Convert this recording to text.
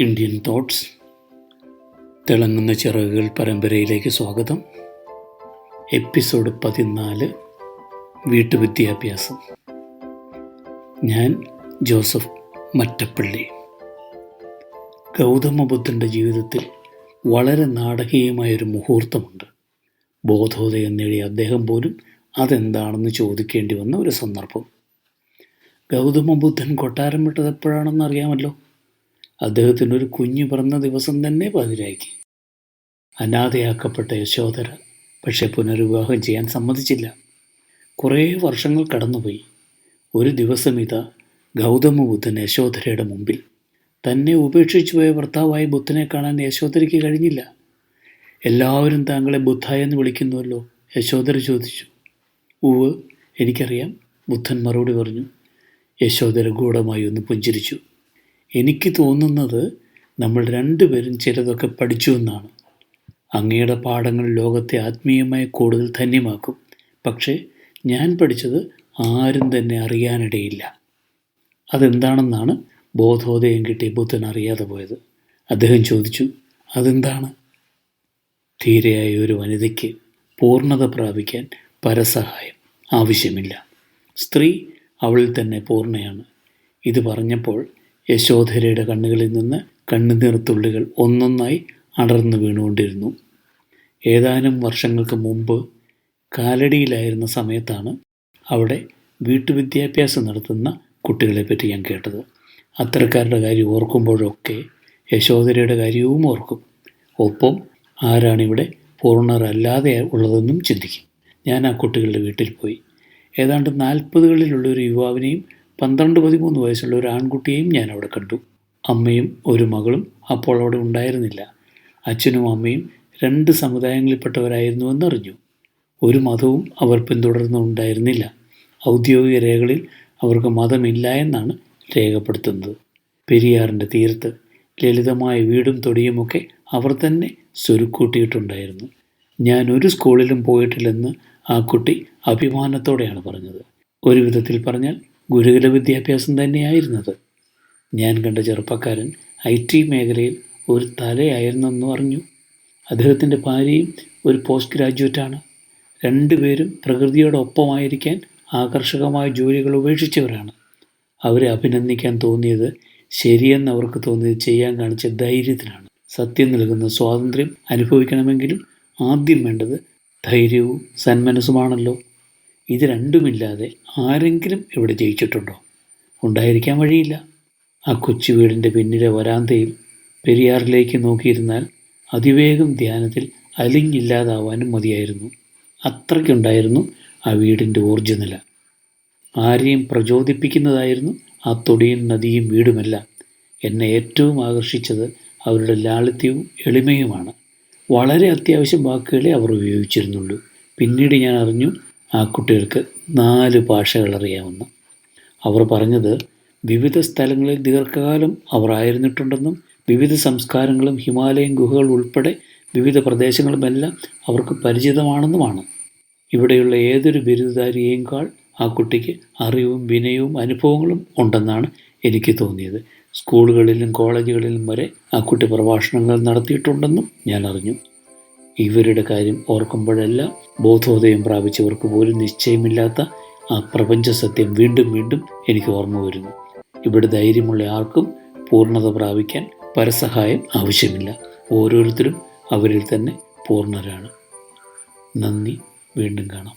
Indian thoughts തിളങ്ങുന്ന ചിറകുകൾ പരമ്പരയിലേക്ക് സ്വാഗതം. എപ്പിസോഡ് പതിനാല് വീട്ടുവിദ്യാഭ്യാസം ഞാൻ ജോസഫ് മറ്റപ്പള്ളി. ഗൗതമ ബുദ്ധന്റെ ജീവിതത്തിൽ വളരെ നാടകീയമായൊരു മുഹൂർത്തമുണ്ട്. ബോധോദയം നേടിയ അദ്ദേഹം പോലും അതെന്താണെന്ന് ചോദിക്കേണ്ടി വന്ന ഒരു സന്ദർഭം. ഗൗതമ ബുദ്ധൻ കൊട്ടാരം വിട്ടത് എപ്പോഴാണെന്ന് അറിയാമല്ലോ? അദ്ദേഹത്തിന് ഒരു കുഞ്ഞു പിറന്ന ദിവസം തന്നെ പാതിരാക്കി. അനാഥയാക്കപ്പെട്ട യശോധര പക്ഷെ പുനർവിവാഹം ചെയ്യാൻ സമ്മതിച്ചില്ല. കുറേ വർഷങ്ങൾ കടന്നുപോയി. ഒരു ദിവസം ഇതാ ഗൗതമ ബുദ്ധൻ യശോധരയുടെ മുമ്പിൽ. തന്നെ ഉപേക്ഷിച്ചു പോയ ഭർത്താവായ ബുദ്ധനെ കാണാൻ യശോധരയ്ക്ക് കഴിഞ്ഞില്ല. എല്ലാവരും താങ്കളെ ബുദ്ധ എന്ന് വിളിക്കുന്നുവല്ലോ? യശോധര ചോദിച്ചു. ഉവ് എനിക്കറിയാം ബുദ്ധൻ മറുപടി പറഞ്ഞു. യശോധര ഗൂഢമായി ഒന്ന് പുഞ്ചിരിച്ചു. എനിക്ക് തോന്നുന്നത് നമ്മൾ രണ്ടുപേരും ചിലതൊക്കെ പഠിച്ചു എന്നാണ്. അങ്ങയുടെ പാഠങ്ങൾ ലോകത്തെ ആത്മീയമായി കൂടുതൽ ധന്യമാക്കും. പക്ഷേ ഞാൻ പഠിച്ചത് ആരും തന്നെ അറിയാനിടയില്ല. അതെന്താണെന്നാണ് ബോധോദയം കിട്ടിയ ബുദ്ധൻ അറിയാതെ പോയത്. അദ്ദേഹം ചോദിച്ചു അതെന്താണ്? ധീരയായ ഒരു വനിതയ്ക്ക് പൂർണത പ്രാപിക്കാൻ പരസഹായം ആവശ്യമില്ല. സ്ത്രീ അവളിൽ തന്നെ പൂർണയാണ്. ഇത് പറഞ്ഞപ്പോൾ യശോധരയുടെ കണ്ണുകളിൽ നിന്ന് കണ്ണുനീർത്തുള്ളികൾ ഒന്നൊന്നായി അടർന്നു വീണുകൊണ്ടിരുന്നു. ഏതാനും വർഷങ്ങൾക്ക് മുമ്പ് കാലടിയിലായിരുന്ന സമയത്താണ് അവിടെ വീട്ടുവിദ്യാഭ്യാസം നടത്തുന്ന കുട്ടികളെപ്പറ്റി ഞാൻ കേട്ടത്. അത്തരക്കാരുടെ കാര്യം ഓർക്കുമ്പോഴൊക്കെ യശോധരയുടെ കാര്യവും ഓർക്കും. ഒപ്പം ആരാണിവിടെ പൂർണരല്ലാതെ ഉള്ളതെന്നും ചിന്തിക്കും. ഞാൻ ആ കുട്ടികളുടെ വീട്ടിൽ പോയി. ഏതാണ്ട് നാൽപ്പതുകളിലുള്ള ഒരു യുവാവിനെയും പന്ത്രണ്ട് പതിമൂന്ന് വയസ്സുള്ള ഒരു ആൺകുട്ടിയെയും ഞാൻ അവിടെ കണ്ടു. അമ്മയും ഒരു മകളും അപ്പോൾ അവിടെ ഉണ്ടായിരുന്നില്ല. അച്ഛനും അമ്മയും രണ്ട് സമുദായങ്ങളിൽപ്പെട്ടവരായിരുന്നുവെന്ന് അറിഞ്ഞു ഒരു മതവും അവർ പിന്തുടർന്നുണ്ടായിരുന്നില്ല ഔദ്യോഗിക രേഖകളിൽ അവർക്ക് മതമില്ല എന്നാണ് രേഖപ്പെടുത്തുന്നത്. പെരിയാറിന്റെ തീരത്ത് ലളിതമായ വീടും തൊടിയുമൊക്കെ അവർ തന്നെ സ്വരുക്കൂട്ടിയിട്ടുണ്ടായിരുന്നു. ഞാൻ ഒരു സ്കൂളിലും പോയിട്ടില്ലെന്ന് ആ കുട്ടി അഭിമാനത്തോടെയാണ് പറഞ്ഞത്. ഒരു വിധത്തിൽ പറഞ്ഞാൽ ഗുരുകുല വിദ്യാഭ്യാസം തന്നെയായിരുന്നത്. ഞാൻ കണ്ട ചെറുപ്പക്കാരൻ ഐ ടി മേഖലയിൽ ഒരു തലയായിരുന്നെന്ന് പറഞ്ഞു അദ്ദേഹത്തിന്റെ ഭാര്യയും ഒരു പോസ്റ്റ് ഗ്രാജുവേറ്റാണ് രണ്ടുപേരും പ്രകൃതിയോടൊപ്പമായിരിക്കാൻ ആകർഷകമായ ജോലികൾ ഉപേക്ഷിച്ചവരാണ്. അവരെ അഭിനന്ദിക്കാൻ തോന്നിയത് ശരിയെന്ന് അവർക്ക് തോന്നിയത് ചെയ്യാൻ കാണിച്ച ധൈര്യത്തിനാണ്. സത്യം നൽകുന്ന സ്വാതന്ത്ര്യം അനുഭവിക്കണമെങ്കിലും ആദ്യം വേണ്ടത് ധൈര്യവും സന്മനസ്സുമാണല്ലോ. ഇത് രണ്ടുമില്ലാതെ ആരെങ്കിലും ഇവിടെ ജയിച്ചിട്ടുണ്ടോ? ഉണ്ടായിരിക്കാൻ വഴിയില്ല. ആ കൊച്ചു വീടിന്റെ പിന്നിലെ വരാന്തയിൽ പെരിയാറിലേക്ക് നോക്കിയിരുന്നാൽ അതിവേഗം ധ്യാനത്തിൽ അലിഞ്ഞില്ലാതാവാനും മതിയായിരുന്നു. അത്രയ്ക്കുണ്ടായിരുന്നു ആ വീടിന്റെ ഊർജനില. ആരെയും പ്രചോദിപ്പിക്കുന്നതായിരുന്നു ആ തൊടിയും നദിയും വീടുമെല്ലാം. എന്നെ ഏറ്റവും ആകർഷിച്ചത് അവരുടെ ലാളിത്യവും എളിമയുമാണ്. വളരെ അത്യാവശ്യം വാക്കുകളെ അവർ ഉപയോഗിച്ചിരുന്നുള്ളൂ. പിന്നീട് ഞാൻ അറിഞ്ഞു ആ കുട്ടികൾക്ക് നാല് ഭാഷകൾ അറിയാമെന്ന് അവർ പറഞ്ഞത് വിവിധ സ്ഥലങ്ങളിൽ ദീർഘകാലം അവർ ആയിരുന്നിട്ടുണ്ടെന്നും വിവിധ സംസ്കാരങ്ങളും ഹിമാലയൻ ഗുഹകൾ ഉൾപ്പെടെ വിവിധ പ്രദേശങ്ങളുമെല്ലാം അവർക്ക് പരിചിതമാണെന്നുമാണ്. ഇവിടെയുള്ള ഏതൊരു ബിരുദധാരിയേക്കാൾ ആ കുട്ടിക്ക് അറിവും വിനയവും അനുഭവങ്ങളും ഉണ്ടെന്നാണ് എനിക്ക് തോന്നിയത്. സ്കൂളുകളിലും കോളേജുകളിലും വരെ ആ കുട്ടി പ്രഭാഷണങ്ങൾ നടത്തിയിട്ടുണ്ടെന്നും ഞാൻ അറിഞ്ഞു. ഇവരുടെ കാര്യം ഓർക്കുമ്പോഴെല്ലാം ബോധോദയം പ്രാപിച്ചവർക്ക് പോലും നിശ്ചയമില്ലാത്ത ആ പ്രപഞ്ച സത്യം വീണ്ടും വീണ്ടും എനിക്ക് ഓർമ്മ വരുന്നു. ഇവിടെ ധൈര്യമുള്ള ആർക്കും പൂർണത പ്രാപിക്കാൻ പരസഹായം ആവശ്യമില്ല. ഓരോരുത്തരും അവരിൽ തന്നെ പൂർണരാണ്. നന്ദി വീണ്ടും കാണാം.